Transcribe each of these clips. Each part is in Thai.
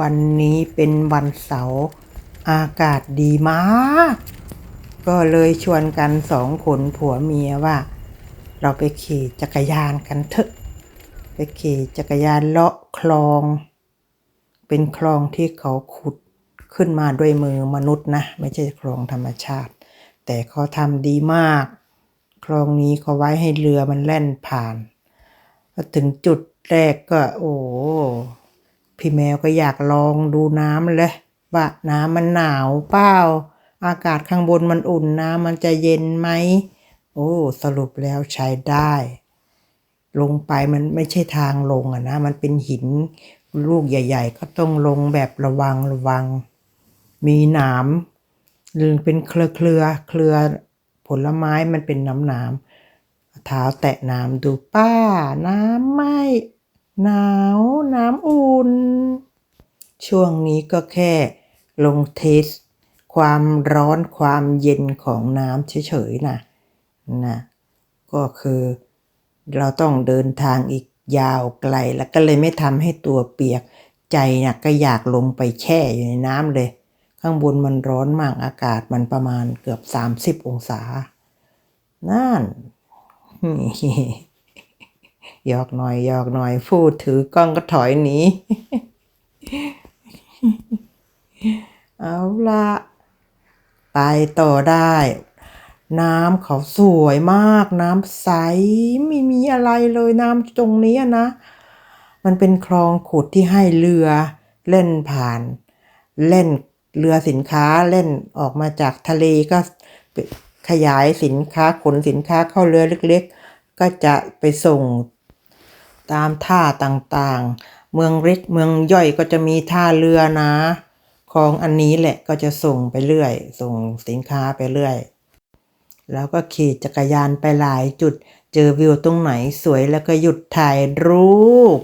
วันนี้เป็นวันเสาร์อากาศดีมาก ก็เลยชวนกันสองคนผัวเมียว่า เราไปขี่จักรยานกันเถอะ ไปขี่จักรยานเลาะคลอง เป็นคลองที่เขาขุดขึ้นมาด้วยมือมนุษย์นะ ไม่ใช่คลองธรรมชาติ แต่เขาทำดีมาก คลองนี้เขาไว้ให้เรือมันแล่นผ่านพอถึงจุดแรกก็โอ้ พี่แมวก็อยากลองดูน้ำเลยว่าน้ำมันหนาวเปล่า อากาศข้างบนมันอุ่นน้ำมันจะเย็นไหม โอ้ สรุปแล้วใช้ได้ ลงไปมันไม่ใช่ทางลงอะนะ มันเป็นหินลูกใหญ่ ๆ ก็ต้องลงแบบระวังระวัง มีหนามหรือเป็นเครือเครือเครือผลไม้มันเป็นน้ำหนามเท้าแตะน้ำดูป้าน้ำไม่ หนาวน้ำอุ่น ช่วงนี้ก็แค่ลงเทส ความร้อนความเย็นของน้ำเฉยๆนะนะก็คือเราต้องเดินทางอีกยาวไกลแล้วก็เลยไม่ทำให้ตัวเปียกใจนะก็อยากลงไปแช่อยู่ในน้ำเลย ข้างบนมันร้อนมากอากาศมันประมาณเกือบ 30 องศา นั่น หยอกหน่อยหยอกหน่อยพูดถือกล้องก็ถอยหนีเอาละไปต่อได้ น้ำเขาสวยมาก น้ำใสไม่มีอะไรเลยน้ำตรงนี้นะ มันเป็นคลองขุดที่ให้เรือเล่นผ่าน เล่นเรือสินค้าเล่นออกมาจากทะเลก็ขยายสินค้าขนสินค้าเข้าเรือเล็ก ๆ ก็จะไปส่ง ตามท่าต่างๆ เมืองเล็กเมืองย่อยก็จะมีท่าเรือนะ ของอันนี้แหละก็จะส่งไปเรื่อย ส่งสินค้าไปเรื่อย แล้วก็ขี่จักรยานไปหลายจุด เจอวิวตรงไหนสวยแล้วก็หยุดถ่ายรูป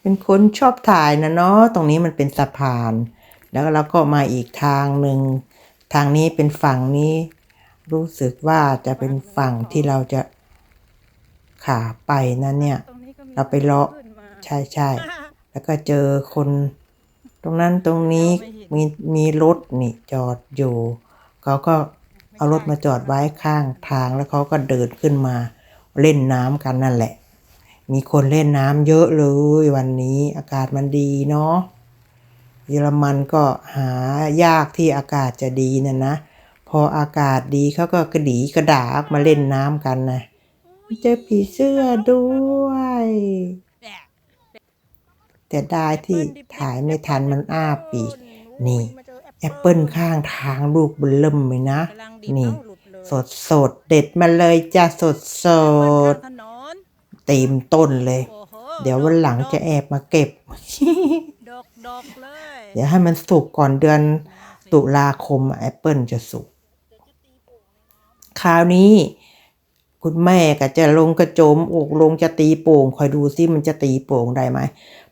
เป็นคนชอบถ่ายนะเนาะ ตรงนี้มันเป็นสะพาน แล้วเราก็มาอีกทางหนึ่ง ทางนี้เป็นฝั่งนี้ รู้สึกว่าจะเป็นฝั่งที่เราจะ ขาไปนะเนี่ย เราไปเลาะใช่ใช่แล้วก็เจอคน ตรงนั้นตรงนี้มีมีรถนี่จอดอยู่ เขาก็เอารถมาจอดไว้ข้างทางแล้วเขาก็เดินขึ้นมาเล่นน้ำกันนั่นแหละ มีคนเล่นน้ำเยอะเลยวันนี้อากาศมันดีเนาะเยอรมันก็หายากที่อากาศจะดีนะนะ พออากาศดีเขาก็กระดีกระดากมาเล่นน้ำกันนะ เจอผีเสื้อด้วย แต่ได้ที่ถ่ายไม่ทันมันอ้าปีกนี่ แอปเปิลข้างทางลูกเบลเริ่มเลยนะ นี่ สดสดเด็ดมาเลยจ้าสดสดเต็มต้นเลย เดี๋ยววันหลังจะแอบมาเก็บ เดี๋ยวให้มันสุกก่อนเดือนตุลาคมแอปเปิลจะสุกคราวนี้ คุณแม่ก็จะลงกระโจมอกลงจะตีโป่ง คอยดูซิมันจะตีโป่งได้ไหม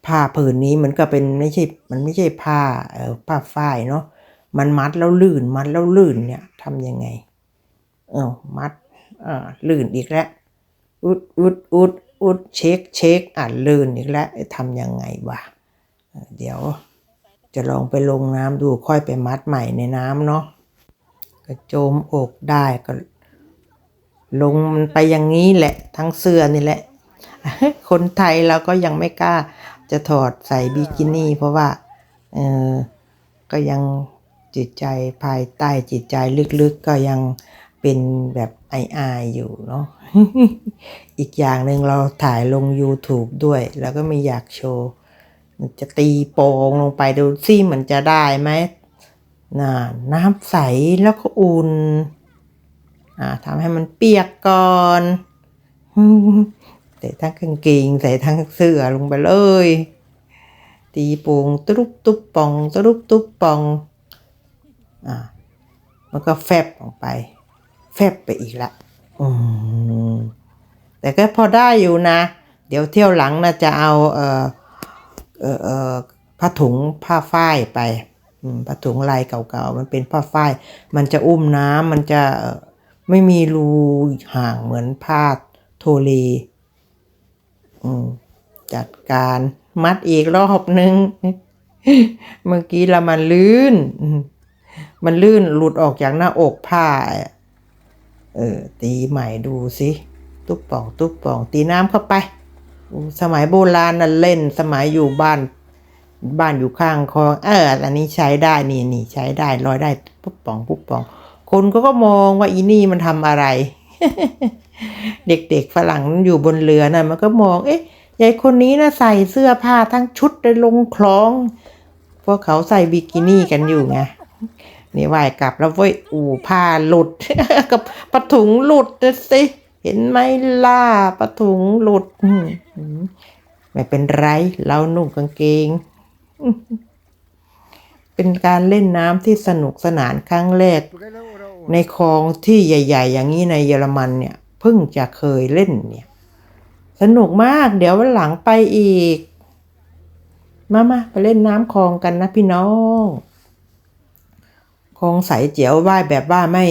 ผ้าผืนนี้มันก็เป็นไม่ใช่มันไม่ใช่ผ้าเออผ้าฝ้ายเนาะมันมัดแล้วลื่นมัดแล้วลื่นเนี่ยทำยังไง เออมัดอ่าลื่นอีกแล้วอุดอุดอุดอุดเช็คเช็คอะลื่นอีกแล้วทำยังไงวะเเดี๋ยวจะลองไปลงน้ำดูค่อยไปมัดใหม่ในน้ำเนาะกระโจมอกได้ก็ ลงมันไปอย่างนี้แหละ ทั้งเสื้อนี่แหละ คนไทยเราก็ยังไม่กล้า จะถอดใส่บิกินี่ เพราะว่าเออก็ยังจิตใจภายใต้จิตใจลึกๆก็ยังเป็นแบบอายๆอยู่เนาะอีกอย่างหนึ่งเราถ่ายลง YouTube ด้วย แล้วก็ไม่อยากโชว์ มันจะตีโป่งลงไปดูซิมันจะได้ไหมน่ะน้ำใสแล้วก็อุ่น ทำให้มันเปียกก่อนใส่ทั้งกางเกงใส่ทั้งเสื้อลงไปเลย ตีโป่งตรุบตุ๊บปองตรุบตุ๊บปองอ่ามันก็แฟบออกไป แฟบไปอีกละอืมแต่ก็พอได้อยู่นะ เดี๋ยวเที่ยวหลังนะจะเอาเอ่อเอ่อเออผ้าถุงผ้าฝ้ายไปอืมผ้าถุงลายเก่าๆมันเป็นผ้าฝ้าย มันจะอุ้มน้ำมันจะเไม่มีรูห่างเหมือนผ้าโทเลจัดการมัดอีกรอบนึง เมื่อกี้ละมันลื่น มันลื่นหลุดออกจากหน้าอกผ้า เออ ตีใหม่ดูสิตุ๊บป่อง ตุ๊บป่อง ตีน้ำเข้าไป สมัยโบราณน่ะเล่นสมัยอยู่บ้าน บ้านอยู่ข้างคลอง เออ อันนี้ใช้ได้ นี่นี่ใช้ได้ลอยได้ ปุ๊บป่อง ปุ๊บป่อง คนก็ก็มองว่าอีนี่มันทำอะไร เด็กๆฝรั่งมันอยู่บนเรือน่ะมันก็มอง เอ๊ะยายคนนี้นะใส่เสื้อผ้าทั้งชุดเลยลงคลอง พวกเขาใส่บิกินี่กันอยู่ไงนี่ว่ายกลับแล้วเว้ยอู่ผ้าหลุด กับปะถุงหลุดนะสิ เห็นไหมล่ะปะถุงหลุดไม่เป็นไรเรานุ่งกางเกง เป็นการเล่นน้ำที่สนุกสนานครั้งแรก ในคลองที่ใหญ่ ๆ อย่างนี้ในเยอรมันเนี่ยเพิ่งจะเคยเล่นเนี่ย สนุกมากเดี๋ยววันหลังไปอีก มามาไปเล่นน้ำคลองกันนะพี่น้องคลองใสเจียวว่ายแบบว่าไม่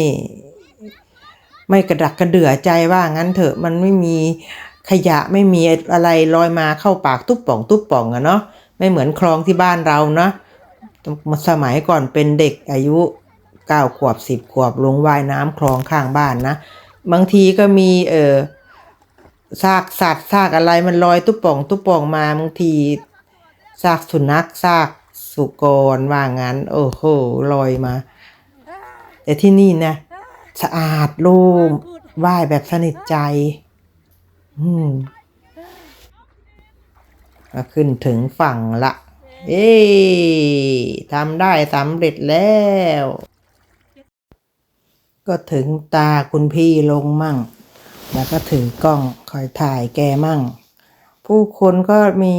ไม่กระดักกระเดือใจว่างั้นเถอะมันไม่มีขยะไม่มีอะไรลอยมาเข้าปากตุ๊บป่อง ตุ๊บป่องอะเนาะไม่เหมือนคลองที่บ้านเราเนาะสมัยก่อนเป็นเด็กอายุ เก้าขวบสิบขวบลงว่ายน้ำคลองข้างบ้านนะ บางทีก็มีเออซากสัตว์ซากอะไรมันลอยตุ๊บป่องตุ๊บป่องมาบางทีซากสุนัขซากสุกรว่างั้น โอ้โหลอยมา แต่ที่นี่นะ สะอาดโล่งว่ายแบบสนิทใจ อืมขึ้นถึงฝั่งละ เอ้ทำได้สำเร็จแล้ว ก็ถึงตาคุณพี่ลงมั่ง แล้วก็ถือกล้องคอยถ่ายแกมั่ง ผู้คนก็มี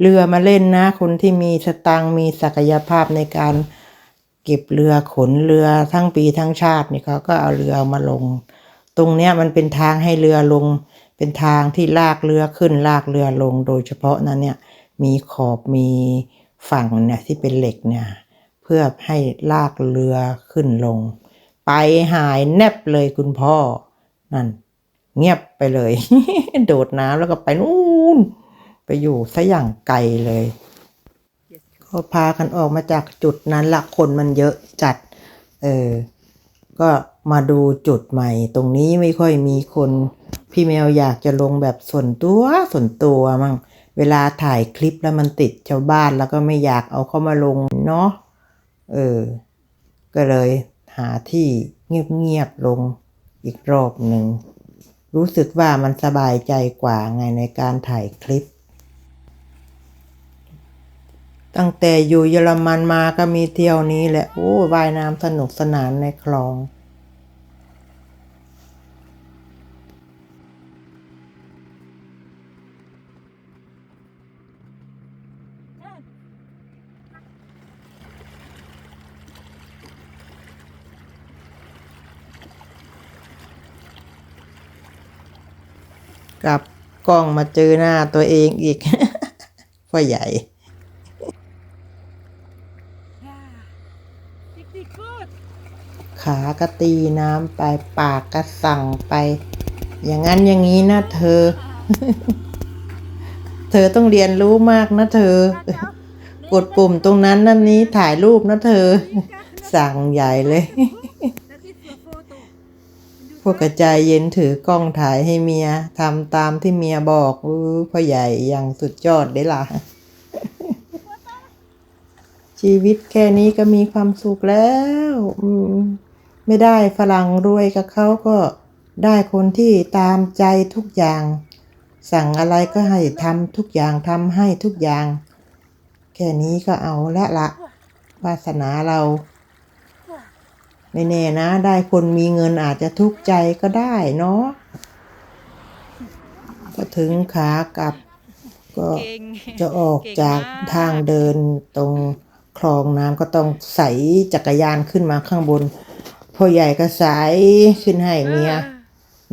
เรือมาเล่นนะ คนที่มีสตังค์มีศักยภาพในการเก็บเรือขนเรือทั้งปีทั้งชาตินี่เขาก็เอาเรือมาลง ตรงเนี้ยมันเป็นทางให้เรือลง เป็นทางที่ลากเรือขึ้นลากเรือลง โดยเฉพาะนั้นเนี่ยมีขอบมีฝั่งเนี่ยที่เป็นเหล็กเนี่ยเพื่อให้ลากเรือขึ้นลง ไปหายแนบเลยคุณพ่อ นั่น เงียบไปเลย โดดน้ำแล้วก็ไปนู่น ไปอยู่ซะอย่างไกลเลย ก็พากันออกมาจากจุดนั้นละคนมันเยอะจัด เออ ก็มาดูจุดใหม่ ตรงนี้ไม่ค่อยมีคน พี่แมวอยากจะลงแบบส่วนตัวส่วนตัวมั่งเวลาถ่ายคลิปแล้วมันติดชาวบ้านแล้วก็ไม่อยากเอาเข้ามาลงเนาะ เออ ก็เลย หาที่เงียบๆลงอีกรอบหนึ่ง รู้สึกว่ามันสบายใจกว่าไงในการถ่ายคลิป ตั้งแต่อยู่เยอรมันมาก็มีเที่ยวนี้แหละ โอ้ว่ายน้ำสนุกสนานในคลอง กลับกล้องมาเจอหน้าตัวเองอีก พ่อใหญ่ ขาก็ตีน้ำไปปากก็สั่งไป อย่างนั้นอย่างนี้นะเธอ เธอต้องเรียนรู้มากนะเธอ กดปุ่มตรงนั้นนั่นนี้ถ่ายรูปนะเธอ สั่งใหญ่เลย พวกกระจายเย็นถือกล้องถ่ายให้เมียทำตามที่เมียบอกอู้พ่อใหญ่อย่างสุดยอดได้ล่ะ ชีวิตแค่นี้ก็มีความสุขแล้วไม่ได้ฝรั่งรวยกับเขาก็ได้คนที่ตามใจทุกอย่าง สั่งอะไรก็ให้ทำทุกอย่างทำให้ทุกอย่าง แค่นี้ก็เอาละละวาสนาเรา ไม่แน่นะ ได้คนมีเงินอาจจะทุกข์ใจก็ได้เนาะก็ถึงขากลับก็เก่งจะออกจากเก่งมากทางเดินตรงคลองน้ำก็ต้องใส่จักรยานขึ้นมาข้างบนพ่อใหญ่ก็ใส่ขึ้นให้เมีย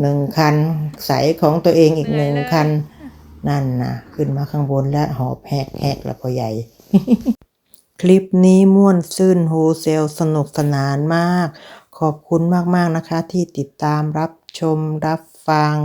หนึ่งคันใส่ของตัวเองอีกหนึ่งคัน นั่นนะขึ้นมาข้างบนและหอบแฮกแฮกแล้วพ่อใหญ่ คลิปนี้ม่วนซื่นโฮเซลสนุกสนานมาก ขอบคุณมาก ๆ นะคะที่ติดตามรับชมรับฟัง